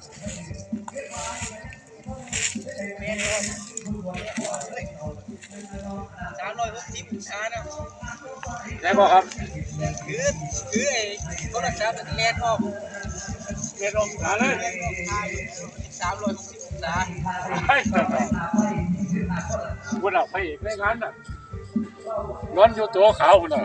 สามรอยกิบช้านะ้บอกครับ คือคือไอ้คนละัพทเปันเลนออกเลนออกช้าเลยสามร้อยหกสิบช้าใช่วันลรไปอีกไม่งั้นน่ะนอนอยู่ตัวขาวน่ะ